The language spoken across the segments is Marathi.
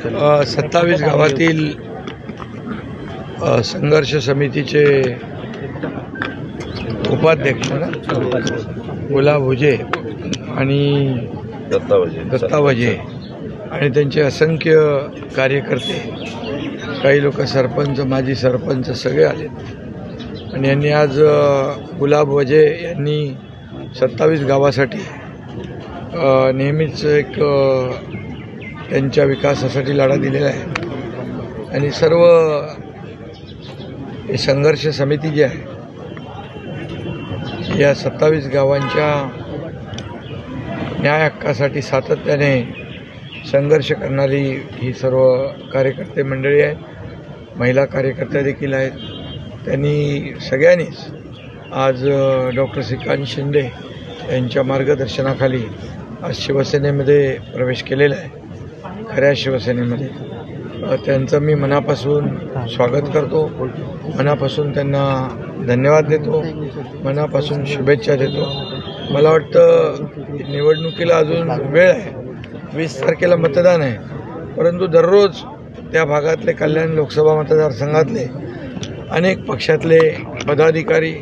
सत्तावीस गावातील संघर्ष समितीचे उपाध्यक्ष ना? गुलाब हुजे आणि दत्ता वजे आणि त्यांचे असंख्य कार्यकर्ते काही लोक सरपंच माजी सरपंच सगळे आलेत. आणि यांनी आज गुलाब वजे यांनी सत्तावीस गावासाठी नेहमीच एक त्यांच्या विकासासाठी लढा दिलेला आहे. आणि सर्व हे संघर्ष समिती जी आहे या सत्तावीस गावांच्या न्याय हक्कासाठी सातत्याने संघर्ष करणारी ही सर्व कार्यकर्ते मंडळी आहेत महिला कार्यकर्त्या देखील आहेत. त्यांनी सगळ्यांनीच आज डॉक्टर श्रीकांत शिंदे यांच्या मार्गदर्शनाखाली आज शिवसेनेमध्ये प्रवेश केलेला आहे. खऱ्या शिवसेनेमध्ये. त्यांचं मी मनापासून स्वागत करतो. मनापासून त्यांना धन्यवाद देतो. मनापासून शुभेच्छा देतो. मला वाटतं निवडणुकीला अजून वेळ आहे. वीस तारखेला मतदान आहे. परंतु दररोज त्या भागातले कल्याण लोकसभा मतदारसंघातले अनेक पक्षातले पदाधिकारी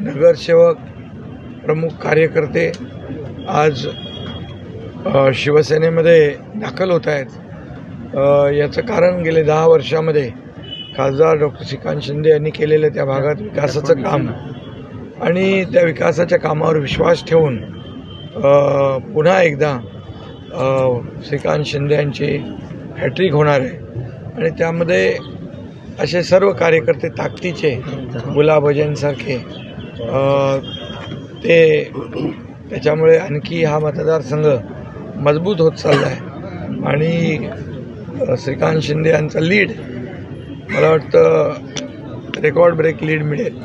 नगरसेवक प्रमुख कार्यकर्ते आज शिवसेनेमध्ये दाखल होत आहेत. याचं कारण गेले दहा वर्षामध्ये खासदार डॉक्टर श्रीकांत शिंदे यांनी केलेलं त्या भागात विकासाचं काम आणि त्या विकासाच्या कामावर विश्वास ठेवून पुन्हा एकदा श्रीकांत शिंदे यांची हॅट्रिक होणार आहे. आणि त्यामध्ये असे सर्व कार्यकर्ते ताकदीचे गुलाबजनसारखे ते त्याच्यामुळे आणखी हा मतदारसंघ मजबूत होत चालला आहे आणि श्रीकांत शिंदे यांचं लीड मला वाटतं रेकॉर्ड ब्रेक लीड मिळेल.